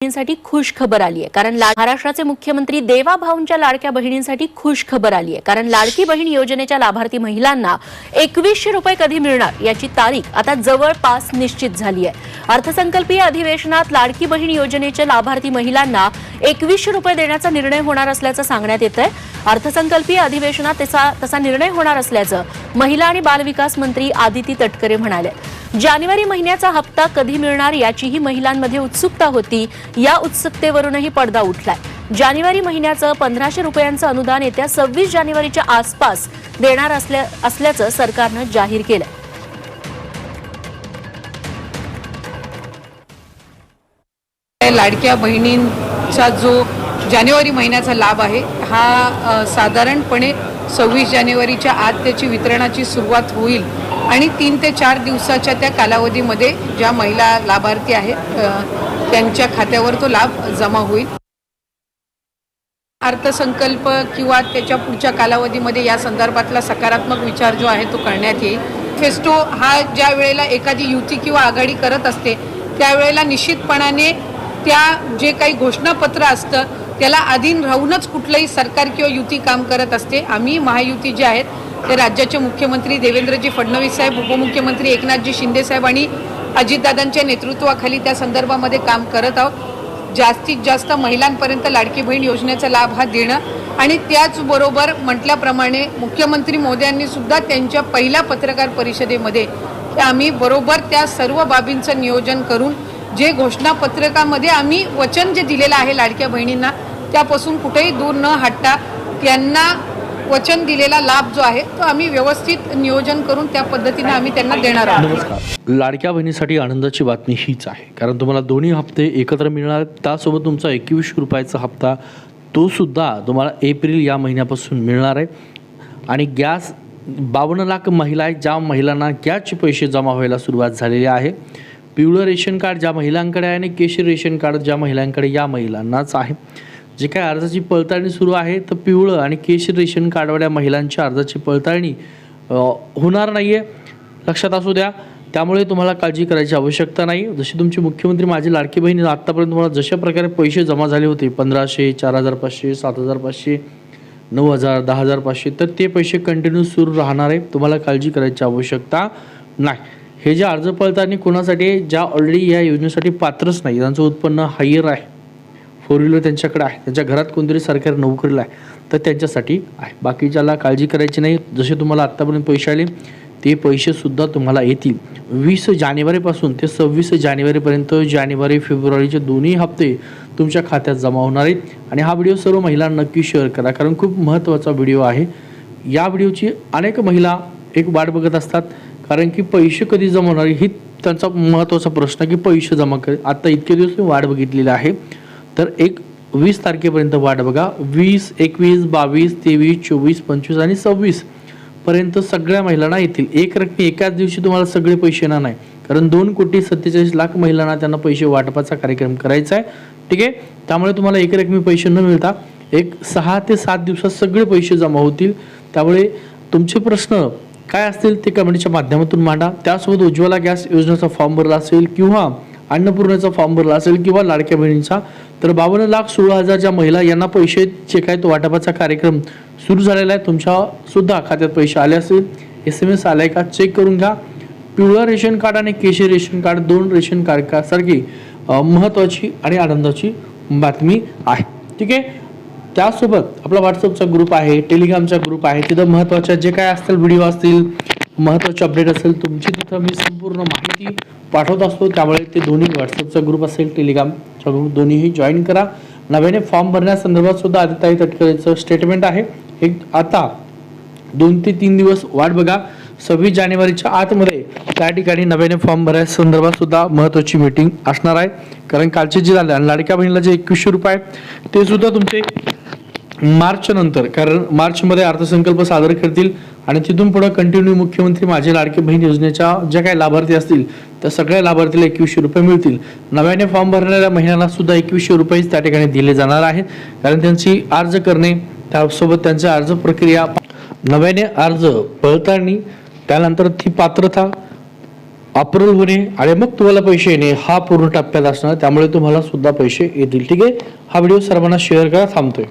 बहिणींसाठी खुश खबर आली आहे कारण महाराष्ट्राचे मुख्यमंत्री देवा भाऊंच्या लाडक्या बहिणींसाठी खुश खबर आली आहे कारण लाडकी बहीण योजनेच्या लाभार्थी महिलांना एकवीसशे रुपये कधी मिळणार याची तारीख आता जवळपास निश्चित झाली आहे अर्थसंकल्पीय अधिवेशनात लाडकी बहीण योजनेच्या लाभार्थी महिलांना एकवीसशे रुपये देण्याचा निर्णय होणार असल्याचं सांगण्यात येत आहे अर्थसंकल्पीय अधिवेशनात त्याचा तसा निर्णय होणार असल्याचं महिला आणि बालविकास मंत्री आदिती तटकरे म्हणाले. जानेवारी महिन्याचा हप्ता कधी मिळणार याचीही महिलांमध्ये उत्सुकता होती. या उत्सुकतेवरूनही पडदा उठलाय. जानेवारी महिन्याचं पंधराशे रुपयांचं अनुदान येत्या सव्वीस जानेवारीच्या आसपास देणार असल्या असल्याचं सरकारनं जाहीर केलं लाडक्या बहिणींचा जो जानेवारी महिन्याचा लाभ आहे हा साधारणपणे सव्वीस जानेवारीच्या आत त्याची वितरणाची सुरुवात होईल. आणि तीन ते चार दिवसाच्या त्या कालावधीमध्ये ज्या महिला लाभार्थी आहेत त्यांच्या खात्यावर तो लाभ जमा होईल. अर्थसंकल्प किंवा त्याच्या पुढच्या कालावधीमध्ये या संदर्भातला सकारात्मक विचार जो आहे तो करण्यात येईल. फेस्टो हा ज्या वेळेला एखादी युती किंवा आघाडी करत असते त्यावेळेला निश्चितपणाने त्या जे काही घोषणापत्र असतं त्याला अधीन राहूनच कुठलंही सरकार किंवा युती काम करत असते. आम्ही महायुती जे आहेत ते राज्याचे मुख्यमंत्री देवेंद्रजी फडणवीस साहेब उपमुख्यमंत्री एकनाथजी शिंदे साहेब आणि अजितदादांच्या नेतृत्वाखाली त्या संदर्भामध्ये काम करत आहोत. जास्तीत जास्त महिलांपर्यंत लाडकी बहीण योजनेचा लाभ हा देणं आणि त्याचबरोबर म्हटल्याप्रमाणे मुख्यमंत्री मोदी सुद्धा त्यांच्या पहिल्या पत्रकार परिषदेमध्ये आम्ही बरोबर त्या सर्व बाबींचं नियोजन करून जे घोषणापत्रकामध्ये आम्ही वचन जे दिलेलं आहे लाडक्या बहिणींना त्यापासून कुठेही दूर न हटता त्यांना वचन दिलेला लाभ जो आहे तो आम्ही व्यवस्थित नियोजन करून त्या पद्धतीने आम्ही त्यांना देणार आहोत. नमस्कार. लाडक्या बहिणीसाठी आनंदाची बातमी हीच आहे. कारण तुम्हाला दोन्ही हप्ते एकत्र मिळणार त्यासोबत तुमचा एकवीसशे रुपयाचा हप्ता तो सुद्धा तुम्हाला एप्रिल या महिन्यापासून मिळणार आहे. आणि गॅस बावन्न लाख महिला आहेत ज्या महिलांना गॅसचे पैसे जमा व्हायला सुरुवात झालेली आहे. पिवळं रेशन कार्ड ज्या महिलांकडे आहे आणि केशरी रेशन कार्ड ज्या महिलांकडे या महिलांनाच आहे. जे काय अर्जाची पडताळणी सुरू आहे तर पिवळं आणि केश रेशन कार्डवाल्या महिलांच्या अर्जाची पडताळणी होणार नाही आहे लक्षात असू द्या. त्यामुळे तुम्हाला काळजी करायची आवश्यकता नाही. जशी तुमची मुख्यमंत्री माझी लाडकी बहीण आत्तापर्यंत तुम्हाला जशा प्रकारे पैसे जमा झाले होते पंधराशे चार हजार पाचशे सात हजार पाचशे नऊ हजार दहा हजार पाचशे तर ते पैसे कंटिन्यू सुरू राहणार आहे. तुम्हाला काळजी करायची आवश्यकता नाही. हे जे अर्ज पडताळणी कोणासाठी ज्या ऑलरेडी या योजनेसाठी पात्रच नाही. त्यांचं उत्पन्न हायर आहे. फोर व्हीलर त्यांच्याकडे आहे. त्यांच्या घरात कोणतरी सरकारी नोकरीला आहे. तर त्यांच्यासाठी आहे. बाकी ज्याला काळजी करायची नाही जसे तुम्हाला आत्तापर्यंत पैसे आले ते पैसेसुद्धा तुम्हाला येतील. वीस जानेवारीपासून ते सव्वीस जानेवारीपर्यंत जानेवारी फेब्रुवारीचे दोन्ही हप्ते तुमच्या खात्यात जमा होणार आहेत. आणि हा व्हिडिओ सर्व महिलांना नक्की शेअर करा कारण खूप महत्त्वाचा व्हिडिओ आहे. या व्हिडिओची अनेक महिला एक वाट बघत असतात कारण की पैसे कधी जमा होणार ही त्यांचा महत्त्वाचा प्रश्न आहे की पैसे जमा कर आत्ता इतके दिवस मी वाट बघितलेली आहे. तर एक वीस तारखेपर्यंत वाट बघा. वीस एकवीस बावीस तेवीस चोवीस पंचवीस आणि सव्वीस पर्यंत सगळ्या महिलांना येतील. एक रकमी एकाच दिवशी तुम्हाला सगळे पैसे येणार नाही. कारण दोन कोटी सत्तेचाळीस लाख महिलांना त्यांना पैसे वाटपाचा कार्यक्रम करायचा आहे. ठीक आहे? त्यामुळे तुम्हाला एक रकमी पैसे न मिळता एक सहा ते सात दिवसात सगळे पैसे जमा होतील. त्यामुळे तुमचे प्रश्न काय असतील ते कमेंटच्या माध्यमातून मांडा. त्यासोबत उज्ज्वला गॅस योजनेचा फॉर्म भरला असेल किंवा अन्नपूर्णेचा फॉर्म भरला असेल किंवा लाडक्या बहिणींचा तर बावन्न लाख सोळा हजारच्या महिला यांना पैसे जे काय तो वाटपाचा कार्यक्रम सुरू झालेला आहे तुमच्या सुद्धा खात्यात पैसे आले असेल एस एम एस आलाय का? चेक करून घ्या. पिवळं रेशन कार्ड आणि केशरी रेशन कार्ड दोन रेशन कार्ड सारखी महत्त्वाची आणि आनंदाची बातमी आहे. ठीक आहे? त्यासोबत आपला व्हॉट्सअपचा ग्रुप आहे टेलिग्रामचा ग्रुप आहे. तिथं महत्त्वाच्या जे काय असतील व्हिडिओ असतील महत्त्वाचे अपडेट असेल तुमची तिथं मी पूर्ण माहिती पाठवत असतो. त्यामुळे ते दोन्ही व्हॉट्सअपचा ग्रुप असेल टेलिग्रामचा ग्रुप दोन्हीही जॉईन करा. नव्याने फॉर्म भरण्यासंदर्भात सुद्धा आदिताई तटकरेचं स्टेटमेंट आहे. हे आता दोन ते तीन दिवस वाट बघा. सव्वीस जानेवारीच्या आतमध्ये त्या ठिकाणी नव्याने फॉर्म भरायच्या संदर्भात सुद्धा महत्त्वाची मीटिंग असणार आहे. कारण कालचे जे झाले आणि लाडक्या बहिणीला जे एकवीसशे रुपये ते सुद्धा तुमचे मार्च नंतर कारण मार्चमध्ये अर्थसंकल्प सादर करतील. आणि तिथून पुढे कंटिन्यू मुख्यमंत्री माझे लाडके बहीण योजनेच्या ज्या काही लाभार्थी असतील त्या सगळ्या लाभार्थीला एकवीसशे रुपये मिळतील. नव्याने फॉर्म भरणाऱ्या महिन्याला सुद्धा एकवीसशे रुपयेच त्या ठिकाणी दिले जाणार आहेत. कारण त्यांची अर्ज करणे त्यासोबत त्यांची अर्ज प्रक्रिया नव्याने अर्ज पळताळणी त्यानंतर ती पात्रता अप्रूव्ह होणे आणि मग तुम्हाला पैसे येणे हा पूर्ण टप्प्यात असणार. त्यामुळे तुम्हाला सुद्धा पैसे येतील. ठीक आहे? हा व्हिडिओ सर्वांना शेअर करा. थांबतोय.